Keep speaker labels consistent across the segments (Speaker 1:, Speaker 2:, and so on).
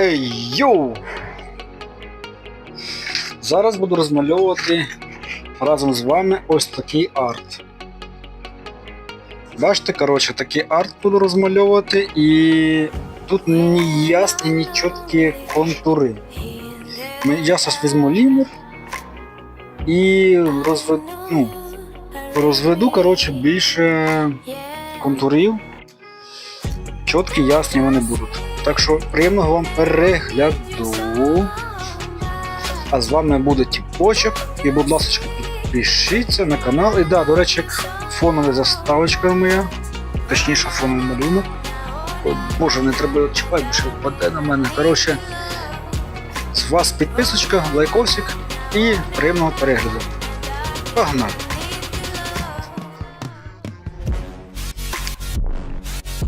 Speaker 1: Ей, йоу! Зараз буду розмальовувати разом з вами ось такий арт. Бачите, коротше, такий арт буду розмальовувати і тут ні ясні, ні чіткі контури. Я зараз візьму лінер і розведу, ну, розведу коротше, більше контурів. Чіткі, ясні вони будуть. Так що приємного вам перегляду. А з вами буде Тіпочок. І, будь ласка, підпишіться на канал. І да, до речі, фонова заставочка моя. Точніше, фоновий малюнок. Боже, не треба чіпати, бо ще впаде на мене. Коротше, з вас підписочка, лайкосик і приємного перегляду. Погнали!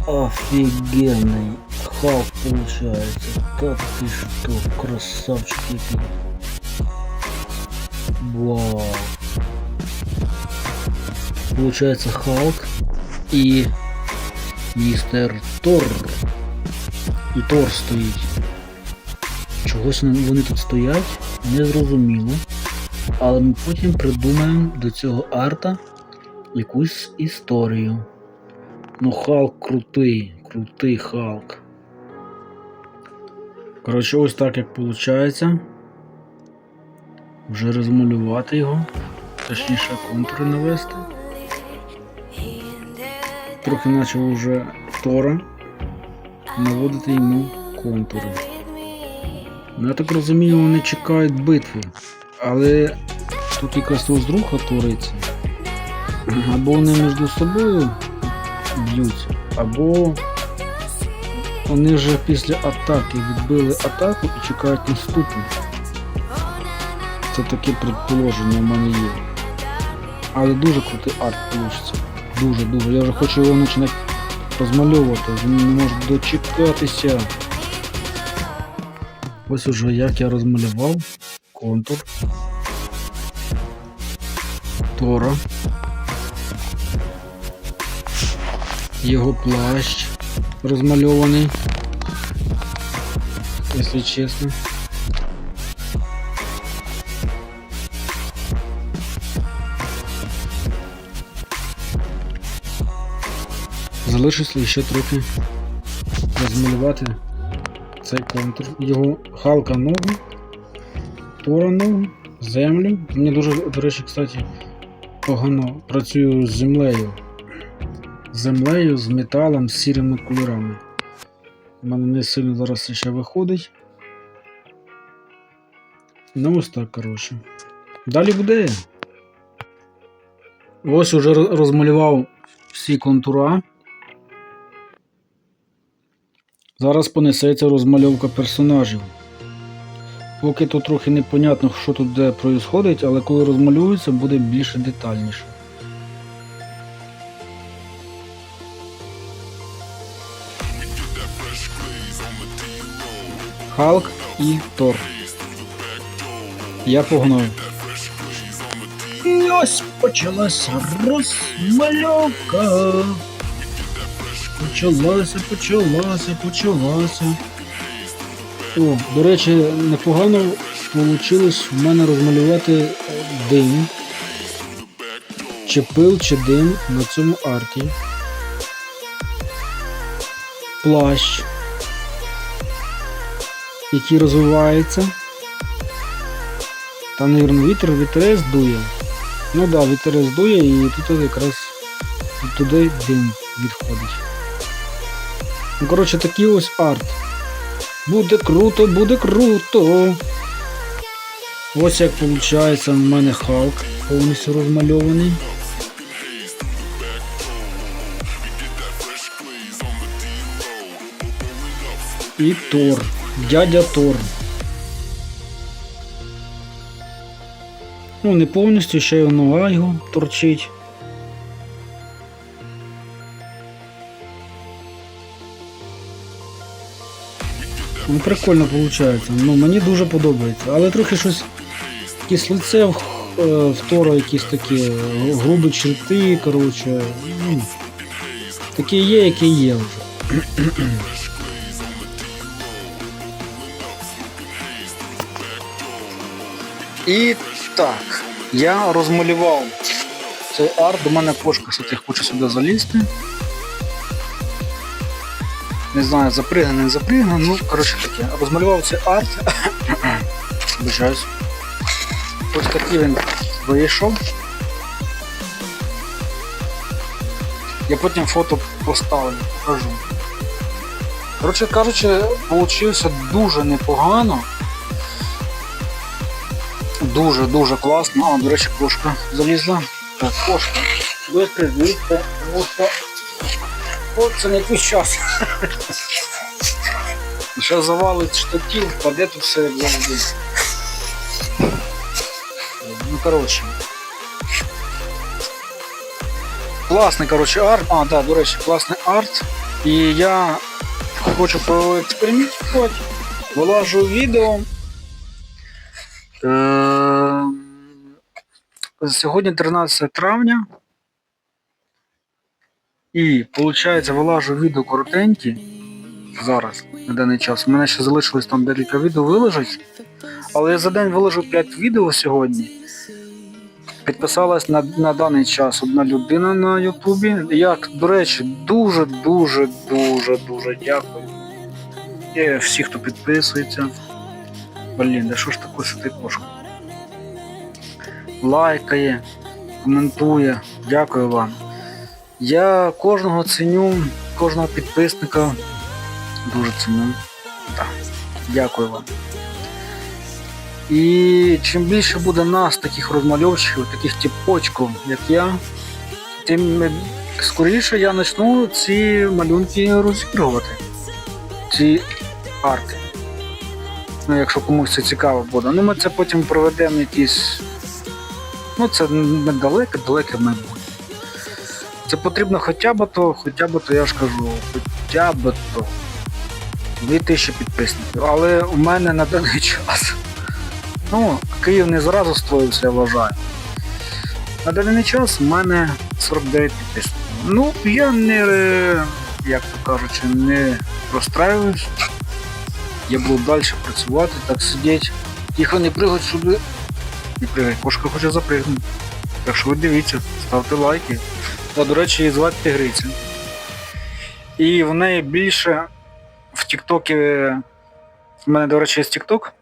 Speaker 2: Офигенный хак получается. Так ты что, красавчик какой. Вау. Получается Халк и містер Тор. І Тор стоїть. Чогось вони тут стоять, не зрозуміло. Але ми потім придумаємо до цього арта якусь історію. Ну, Халк крутий, крутий Халк. Коротше, ось так як виходить. Вже розмалювати його, точніше контури навести. Трохи почав уже Тора наводити йому контури. Ну, я так розумію, вони чекають битви. Але тут якась розруха твориться. Або вони між собою б'ються, або вони вже після атаки відбили атаку і чекають наступну. Це таке предположення в мене є. Але дуже крутий арт вийде. Дуже, дуже. Я вже хочу його починати розмальовувати, він не може дочекатися. Ось уже як я розмалював контур Тора. Його плащ розмальований. Якщо чесно. Залишилось ще трохи розмалювати цей контур. Його халка ногу, тора ногу, землю. Мені дуже, до речі, кстати, погано працюю з землею землею, з металом, з сірими кольорами. У мене не сильно зараз ще виходить. Ну ось так, коротше. Далі буде. Ось уже розмалював всі контура. Зараз понесеться розмальовка персонажів. Поки тут трохи непонятно, що тут де происходить, але коли розмалюється, буде більше детальніше. Халк і Тор. Я погнав. І ось почалася розмальовка. Почалася, почалася, почалася. О, до речі, непогано вийшло в мене розмалювати е, дим. Чи пил, чи дим на цьому арті. Плащ який розвивається. Там, мабуть, вітер, вітерець дує. Ну так, да, вітерець дує і тут якраз туди дим відходить. Ну, коротше, такий ось арт. Буде круто, буде круто. Ось як виходить в мене Халк повністю розмальований. І Тор. Дядя Тор. Ну, не повністю, ще й нога його торчить. Ну, прикольно виходить. Ну, мені дуже подобається. Але трохи щось якесь лице в, Тора якісь такі грубі черти, коротше. Ну, такі є, які є вже.
Speaker 1: І так, я розмалював цей арт. До мене кошка, кстати, хоче сюди залізти. Не знаю, запригне, не запригне, ну, коротше таке. Розмалював цей арт. Обижаюсь. Ось такий він вийшов. Я потім фото поставлю, покажу. Коротше кажучи, вийшло дуже непогано. Дуже-дуже класно. А, до речі, кошка залізла. Так, кошка. Быстро звідти, тому що От це не твій час. Ще завалить штатів, впаде тут все як завжди. Ну, коротше. Класний, коротше, арт. А, да, до речі, класний арт. І я хочу поекспериментувати. Вилажу відео. Е, Сьогодні 13 травня. І, виходить, вилажу відео коротенькі. Зараз, на даний час. У мене ще залишилось там декілька відео виложить. Але я за день виложу 5 відео сьогодні. Підписалась на, на даний час одна людина на Ютубі. Я, до речі, дуже, дуже, дуже, дякую. І всі, хто підписується. Блін, да що ж таке сюди кошка? Лайкає, коментує. Дякую вам. Я кожного ценю, кожного підписника дуже ціню. Так. Дякую вам. І чим більше буде нас, таких розмальовщиків, таких тіпочків, як я, тим скоріше я почну ці малюнки розігрувати. Ці арти. Ну, якщо комусь це цікаво буде. Ну, ми це потім проведемо якісь. Ну, це недалеке, далеке майбутнє. Це потрібно хоча б то, хоча б то я ж кажу, хоча б то. 2000 підписників. Але у мене на даний час. Ну, Київ не зразу строївся, я вважаю. На даний час у мене 49 підписників. Ну, я не, як то кажучи, не розстраююсь. Я буду далі працювати, так сидіти. Тихо не пригать сюди. Не пригай, кошка хоче запригнути. Так що ви дивіться, ставте лайки. Та, до речі, її звати Тигриця. І в неї більше в Тіктокі. В мене, до речі, є Тікток.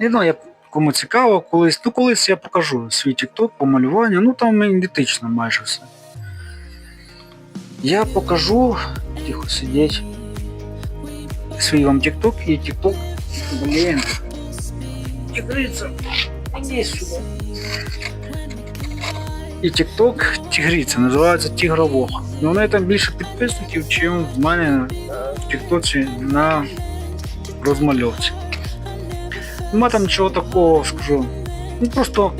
Speaker 1: Ну, я кому цікаво, колись. Ну, колись я покажу свій Тікток по малюванню. Ну там ідентично майже все. Я покажу. Тихо сидіть. Свій вам Тікток і Тікток. Блін. Тигриця. Іди сюди. І TikTok тігриця, називається Тігровох. Ну, у неї там більше підписників, ніж в мене е, в Тіктоці на розмальовці. Нема там нічого такого, скажу. Ну просто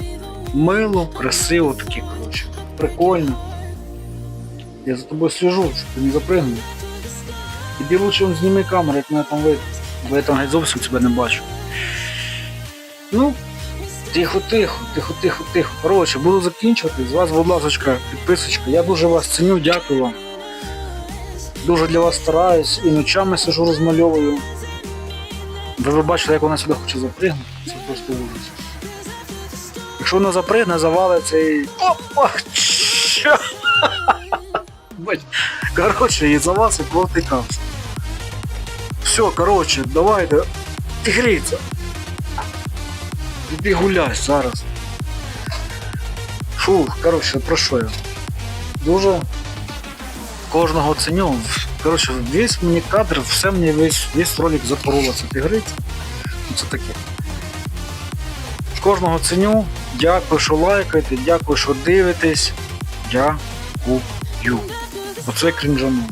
Speaker 1: мило, красиво таке, коротше. Прикольно. Я за тобою слежу, щоб ти не запригнув. Іди лучше он зніми камеру, як мене там видно. Бо я там геть зовсім тебе не бачу. Ну, Тихо, тихо, тихо. Коротше, буду закінчувати. З вас, будь ласка, підписочка. Я дуже вас ціню, дякую вам. Дуже для вас стараюсь і ночами сижу розмальовую. Ви ви бачите, як вона сюди хоче запригнути. Це просто ужас. Якщо вона запригне, завалиться і. Опа! Коротше, і за вас і повтикався. Все, коротше, давайте. Тигриця. Іди гуляй зараз. Фух, коротше, про що я? Дуже кожного ценю. Коротше, весь мені кадр, все мені весь, весь ролик запорола ця тигриця. Ну, Це таке. Кожного ценю. Дякую, що лайкаєте, дякую, що дивитесь. Дякую. Оце крінжану.